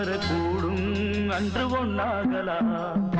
வரக்கூடும் அன்று ஒன்னாகலாம்